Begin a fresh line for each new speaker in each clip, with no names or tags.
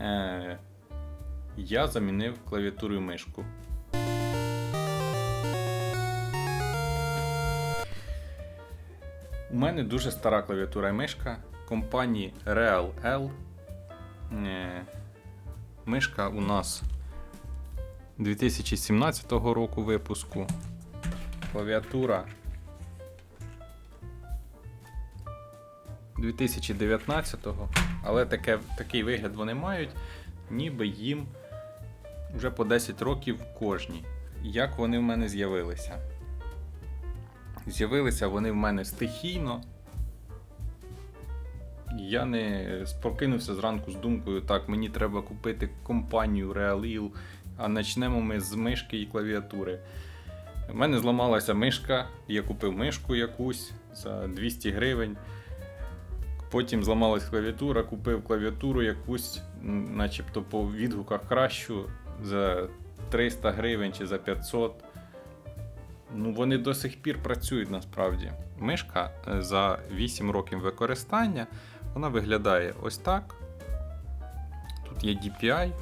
е, я замінив клавіатуру і мишку. У мене дуже стара клавіатура і мишка компанії Real L. Е, Мишка у нас 2017 року випуску. Клавіатура 2019-го, але таке, такий вигляд вони мають, ніби їм вже по 10 років кожній. Як вони в мене з'явилися? З'явилися вони в мене стихійно. Я не прокинувся зранку з думкою, так, мені треба купити компанію Realil, а почнемо ми з мишки і клавіатури. У мене зламалася мишка, я купив мишку якусь за 200 гривень. Потім зламалась клавіатура, купив клавіатуру якусь, начебто по відгуках кращу за 300 гривень чи за 500. Ну, вони до сих пір працюють насправді. Мишка е, за 8 років використання вона виглядає ось так. Тут є DPI.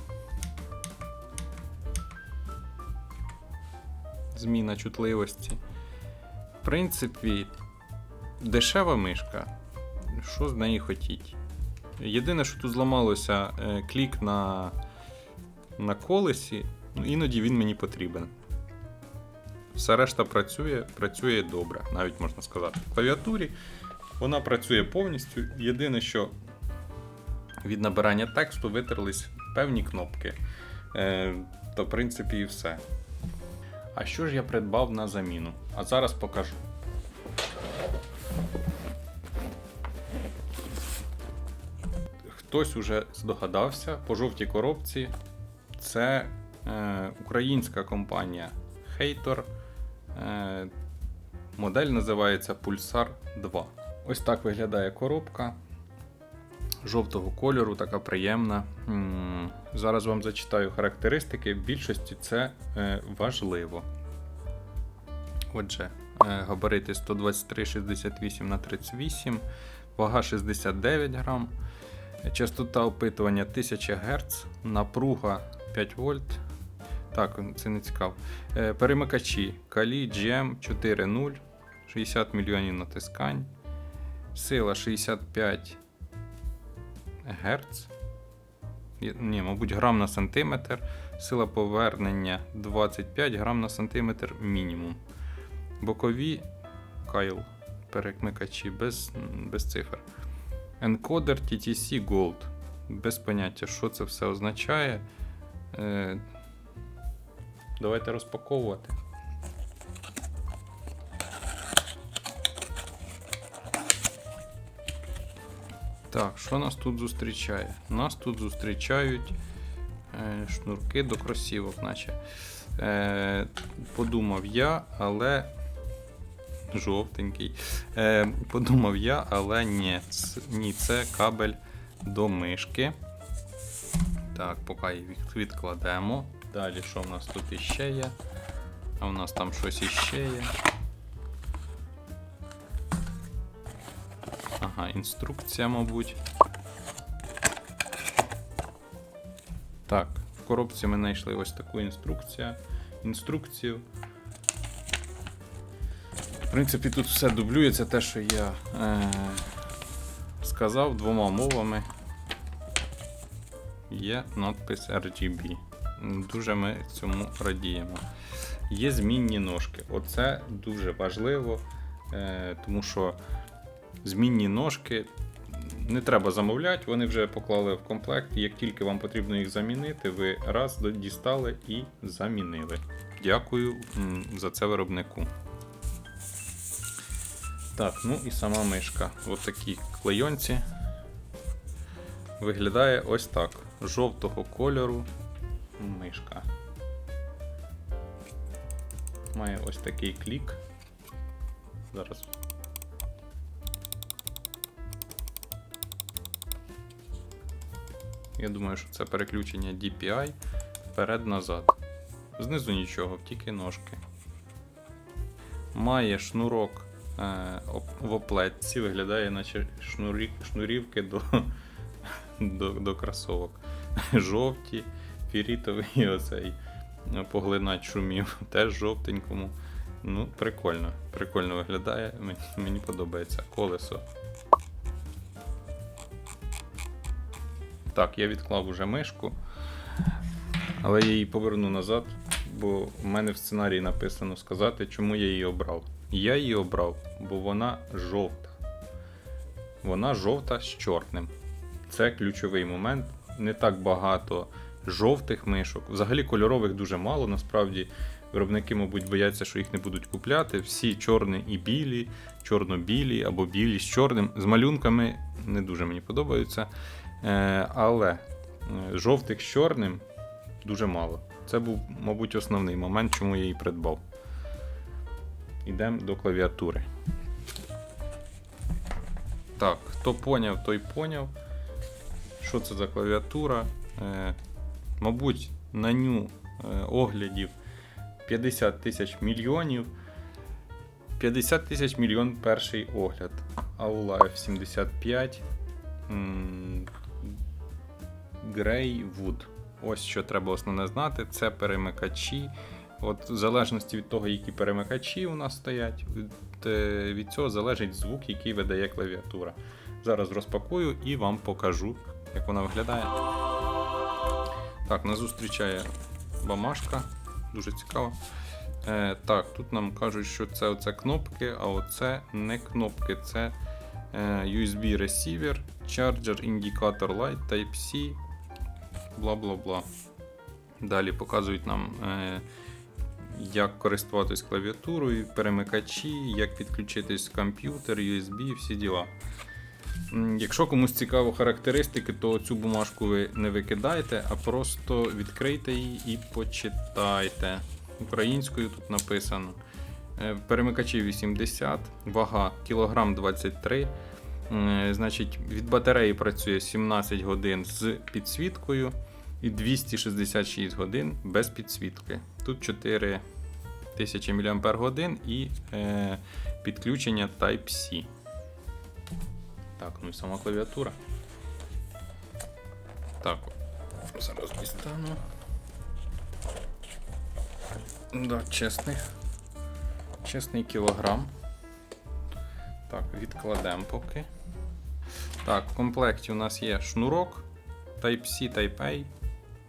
Зміна чутливості. В принципі, дешева мишка. Що з неї хотіть? Єдине, що тут зламалося, е, клік на, на колесі, ну, іноді він мені потрібен. Все решта працює, працює добре, навіть можна сказати. В клавіатурі вона працює повністю. Єдине, що від набирання тексту витерлись певні кнопки. Е, то, в принципі, і все. А що ж я придбав на заміну? А зараз покажу. Хтось уже здогадався, по жовтій коробці це е, українська компанія Hator. Е, модель називається Pulsar 2. Ось так виглядає коробка жовтого кольору, така приємна. Зараз вам зачитаю характеристики. В більшості це е, важливо. Отже, е, габарити 123, 68 на 38, вага 69 грам, частота опитування 1000 Гц, напруга 5 вольт. Так, це не цікаво. Е, Перемикачі Kali GM 4.0, 60 мільйонів натискань, сила 65 Гц. Ні, мабуть, грам на сантиметр. Сила повернення 25 грам на сантиметр мінімум. Бокові кайл перемикачі без, без цифр. Енкодер TTC Gold. Без поняття, що це все означає. Е, давайте розпаковувати. Так, що нас тут зустрічає? Нас тут зустрічають е, шнурки до кросівок, наче. Е, подумав я, але. Жовтенький. Е, подумав я, але ні. Ні, це кабель до мишки. Так, поки їх відкладемо. Далі, що в нас тут іще є? А в нас там щось іще є. Ага, інструкція, мабуть. Так, в коробці ми знайшли ось таку інструкцію. інструкцію. В принципі, тут все дублюється те, що я е, сказав двома мовами. Є надпис RGB. Дуже ми цьому радіємо. Є змінні ножки. Оце дуже важливо, е, тому що змінні ножки не треба замовляти, вони вже поклали в комплект. Як тільки вам потрібно їх замінити, ви раз дістали і замінили. Дякую за це виробнику. Так, ну і сама мишка. Ось такі клейонці. Виглядає ось так. Жовтого кольору мишка. Має ось такий клік. Зараз. Я думаю, що це переключення DPI вперед-назад. Знизу нічого, тільки ножки. Має шнурок в оплетці, виглядає, наче шнурі, шнурівки до, до, до кросовок. жовті, фірітовий оцей е, поглинач шумів, теж жовтенькому. Ну, прикольно. Прикольно виглядає. Мені, мені подобається колесо. Так, я відклав уже мишку, але я її поверну назад, бо в мене в сценарії написано сказати, чому я її обрав. Я її обрав, бо вона жовта. Вона жовта з чорним. Це ключовий момент. Не так багато жовтих мишок. Взагалі кольорових дуже мало. Насправді виробники, мабуть, бояться, що їх не будуть купляти. Всі чорні і білі, чорно-білі або білі з чорним. З малюнками не дуже мені подобаються. Е, але е, жовтих з чорним дуже мало. Це був, мабуть, основний момент, чому я її придбав. Йдемо до клавіатури. Так, хто поняв, той поняв. Що це за клавіатура? Е, мабуть, на ню е, оглядів 50 тисяч мільйонів. 50 тисяч мільйон перший огляд. Aula F75. м, Greywood. Ось що треба основне знати. Це перемикачі. От в залежності від того, які перемикачі у нас стоять, від, від цього залежить звук, який видає клавіатура. Зараз розпакую і вам покажу, як вона виглядає. Так, нас зустрічає бамашка. Дуже цікаво. Е, так, тут нам кажуть, що це оце кнопки, а оце не кнопки, це е, USB receiver, charger, indicator light, Type-C, бла бла бла. Далі показують нам, е, як користуватись клавіатурою, перемикачі, як підключитись комп'ютер, USB, всі діла. Якщо комусь цікаво характеристики, то цю бумажку ви не викидайте, а просто відкрийте її і почитайте. Українською тут написано. Е, Перемикачі 80, вага кілограм 23. Е, Значить, від батареї працює 17 годин з підсвіткою і 266 годин без підсвітки. Тут 4000 мАч і е, підключення Type-C. Так, ну і сама клавіатура. Так, зараз дістану. Да, чесний. Чесний кілограм. Так, відкладемо поки. Так, в комплекті у нас є шнурок Type-C, Type-A.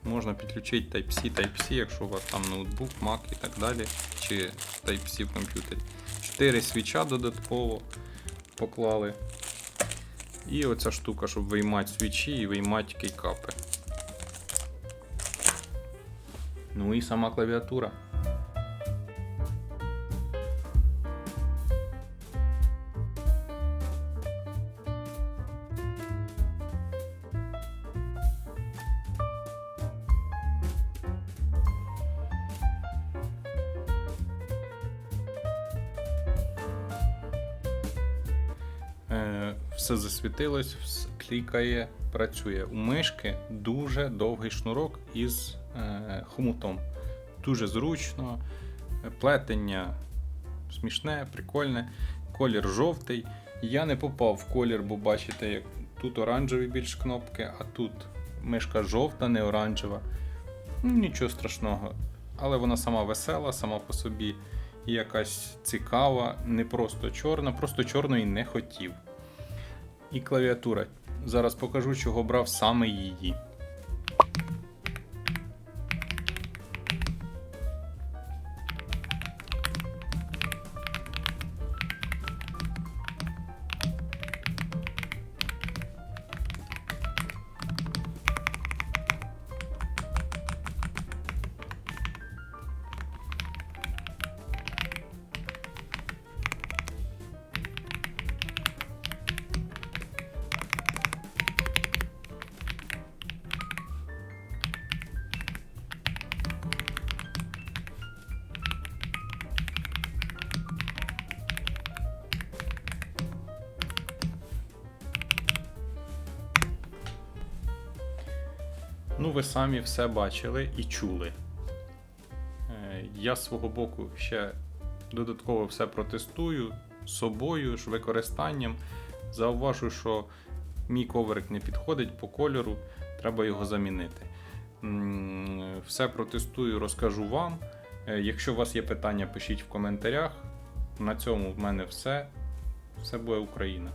Можна підключити Type-C, Type-C, якщо у вас там ноутбук, Mac і так далі, чи Type-C в комп'ютері. 4 свіча додатково поклали. І оця штука, щоб виймати свічі і виймати кейкапи. Ну і сама клавіатура. Все засвітилось, клікає, працює. У мишки дуже довгий шнурок із е, хомутом. Дуже зручно, е, плетення смішне, прикольне. Колір жовтий. Я не попав в колір, бо бачите, як тут оранжеві більш кнопки, а тут мишка жовта, не оранжева. Ну, Нічого страшного. Але вона сама весела, сама по собі якась цікава, не просто чорна, просто чорної не хотів. І клавіатура. Зараз покажу, чого брав саме її. Ну, ви самі все бачили і чули. Е, Я з свого боку ще додатково все протестую собою ж використанням. Зауважу, що мій коврик не підходить по кольору, треба його замінити. Все протестую, розкажу вам. Е, Якщо у вас є питання, пишіть в коментарях. На цьому в мене все. Все буде Україна.